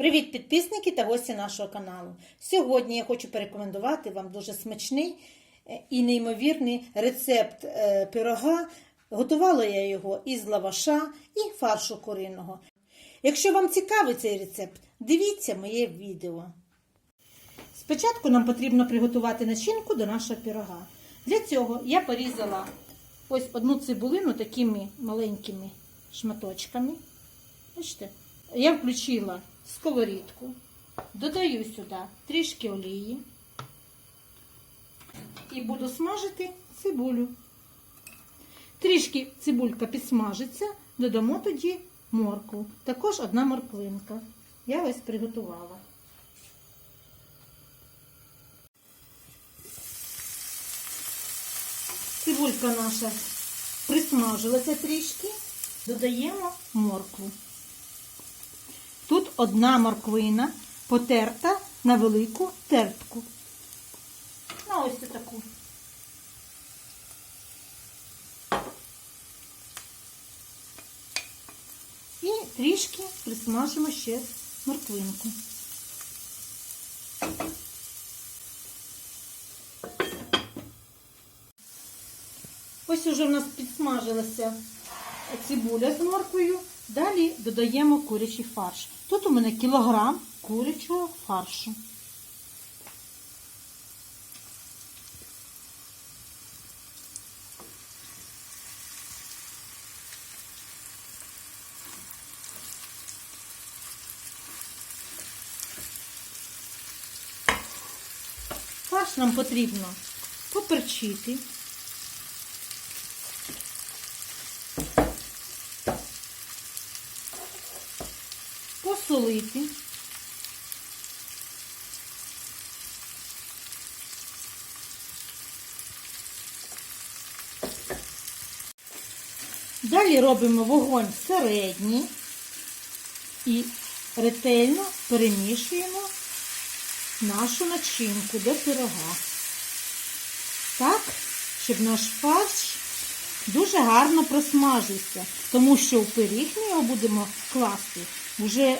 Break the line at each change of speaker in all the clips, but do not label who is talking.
Привіт, підписники та гості нашого каналу. Сьогодні я хочу порекомендувати вам дуже смачний е, і неймовірний рецепт е, пирога. Готувала я його із лаваша і фаршу куриного. Якщо вам цікавий цей рецепт, дивіться моє відео. Спочатку нам потрібно приготувати начинку до нашого пирога. Для цього я порізала ось одну цибулину такими маленькими шматочками. Бачите? Я включила сковорідку, додаю сюди трішки олії і буду смажити цибулю. Трішки цибулька підсмажиться, додамо тоді моркву. Також одна морквинка. Я ось приготувала. Цибулька наша присмажилася трішки, додаємо моркву. Тут одна морквина потерта на велику тертку. На ось таку. І трішки присмажимо ще морквинку. Ось уже в нас підсмажилася цибуля з морквою. Далі додаємо курячий фарш. Тут у мене кілограм курячого фаршу. Фарш нам потрібно поперчити. Далі робимо вогонь середній і ретельно перемішуємо нашу начинку до пирога. Так, щоб наш фарш дуже гарно просмажився, тому що в пиріг ми його будемо класти вже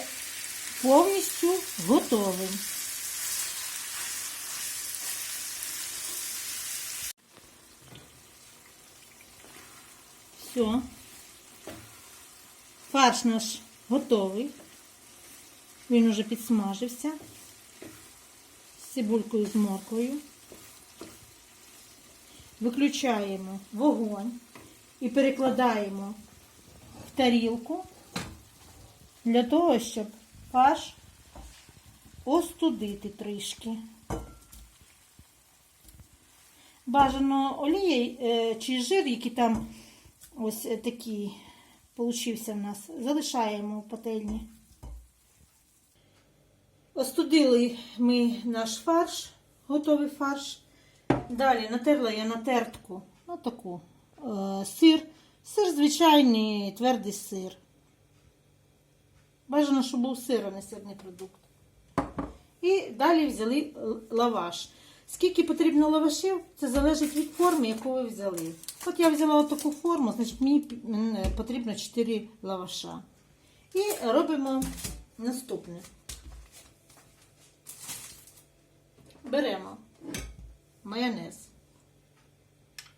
повністю готовий. Все. Фарш наш готовий. Він уже підсмажився з цибулькою з морквою. Виключаємо вогонь і перекладаємо в тарілку для того, щоб фарш остудити трішки. Бажано олія е, чи жир, який там ось такий получився в нас, залишаємо в пательні. Остудили ми наш фарш, готовий фарш. Далі натерла я на тертку отаку е, сир. Сир звичайний твердий сир. Бажано, щоб був сир, а не сирний продукт. І далі взяли лаваш. Скільки потрібно лавашів, це залежить від форми, яку ви взяли. От я взяла таку форму, значить мені потрібно 4 лаваша. І робимо наступне. Беремо майонез.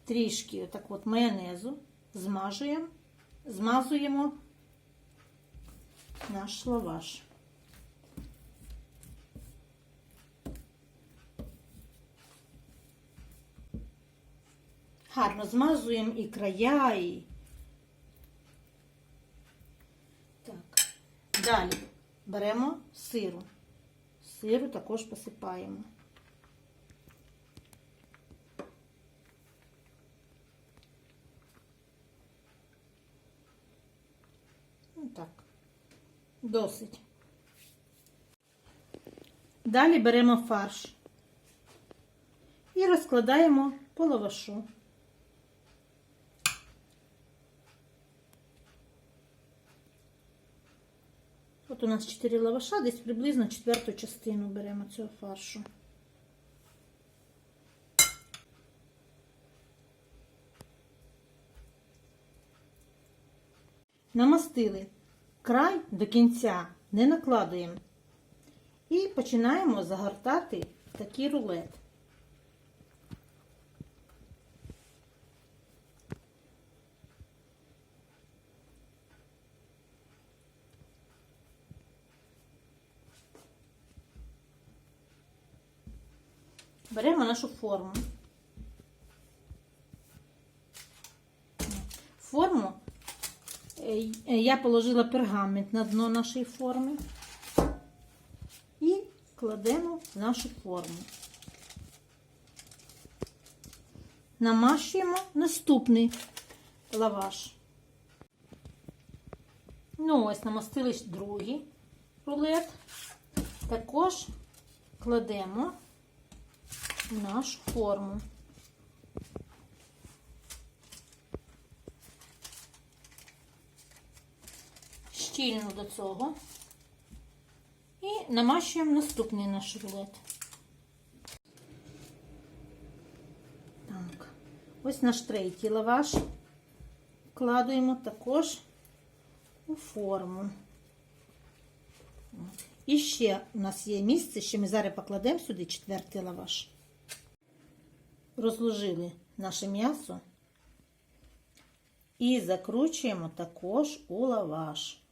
Трішки отак от майонезу, змажуємо, змазуємо наш лаваш. Гарно змазуємо і края, і так. Далі беремо сиру. Сиру також посипаємо. Так, досить. Далі беремо фарш і розкладаємо по лавашу. У нас 4 лаваша, десь приблизно четверту частину беремо цього фаршу. Намастили край до кінця, не накладуємо І починаємо загортати такий рулет. Беремо нашу форму. Форму е, я положила пергамент на дно нашої форми і кладемо в нашу форму. Намащуємо наступний лаваш. Ну, ось намастили другий рулет. Також кладемо нашу форму. Щільно до цього. І намащуємо наступний наш рулет. Так, ось наш третій лаваш. Вкладуємо також у форму. І ще у нас є місце, що ми зараз покладемо сюди четвертий лаваш. Розложили наше м'ясо і закручуємо також у лаваш.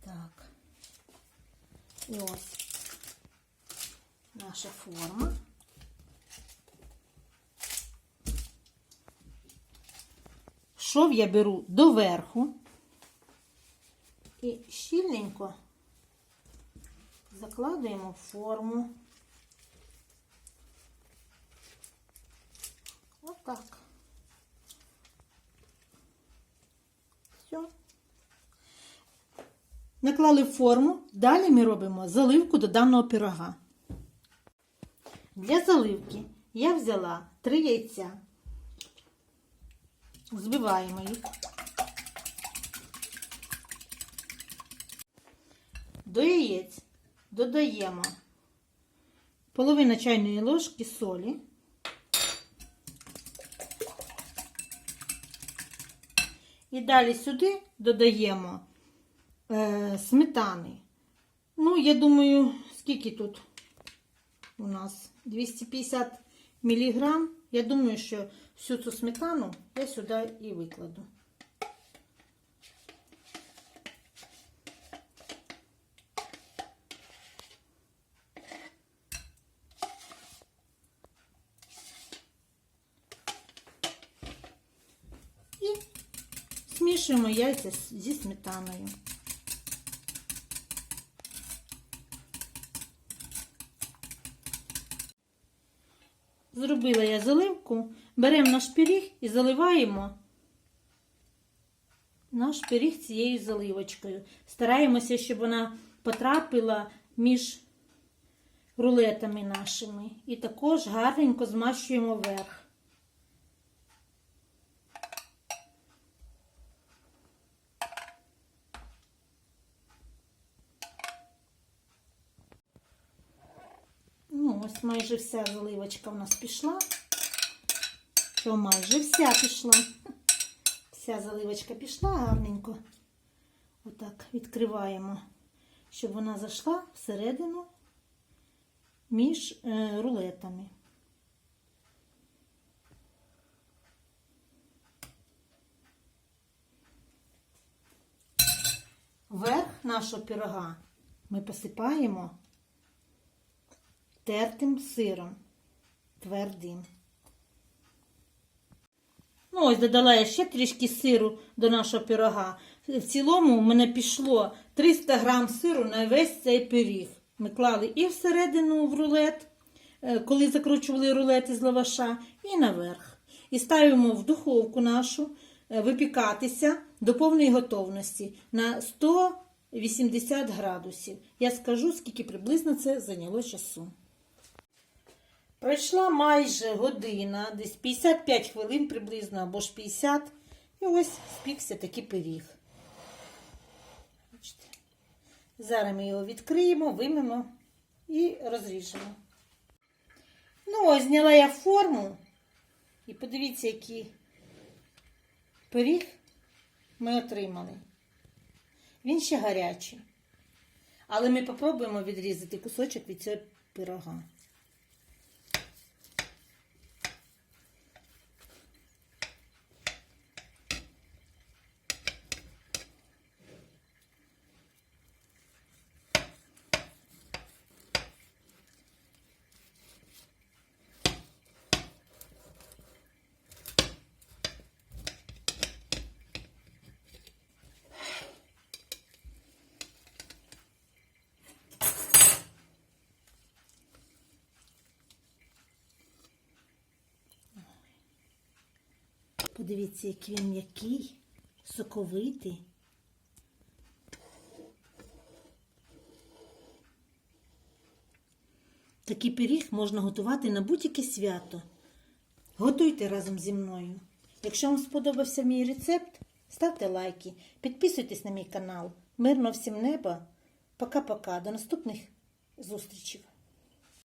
Так. І ось наша форма. Шов я беру доверху і щільненько закладуємо форму. Отак. Все. Наклали форму, далі ми робимо заливку до даного пирога. Для заливки я взяла три яйця, збиваємо їх. До яєць додаємо половина чайної ложки солі. І далі сюди додаємо е, сметани. Ну, я думаю, скільки тут у нас 250 мг. Я думаю, що всю цю сметану я сюди і викладу. І змішуємо яйця зі сметаною. Зробила я заливку, беремо наш пиріг і заливаємо наш пиріг цією заливочкою. Стараємося, щоб вона потрапила між рулетами нашими. І також гарненько змащуємо верх. Ну, майже вся заливочка у нас пішла. Що майже вся пішла. Вся заливочка пішла гарненько. Отак відкриваємо, щоб вона зайшла всередину між е, рулетами. Верх нашого пірога ми посипаємо тертим сиром, твердим. Ну, ось додала я ще трішки сиру до нашого пирога. В цілому у мене пішло 300 грам сиру на весь цей пиріг. Ми клали і всередину в рулет, е, коли закручували рулет із лаваша, і наверх. І ставимо в духовку нашу е, випікатися до повної готовності на 180 градусів. Я скажу, скільки приблизно це зайняло часу. Пройшла майже година, десь 55 хвилин приблизно, або ж 50. І ось спікся такий пиріг. Зараз ми його відкриємо, вимимо і розріжемо. Ну, ось зняла я форму. І подивіться, який пиріг ми отримали. Він ще гарячий. Але ми попробуємо відрізати кусочок від цього пирога. Подивіться, який він м'який, соковитий. Такий пиріг можна готувати на будь-яке свято. Готуйте разом зі мною. Якщо вам сподобався мій рецепт, ставте лайки, підписуйтесь на мій канал. Мирно всім неба. Пока-пока. До наступних зустрічей.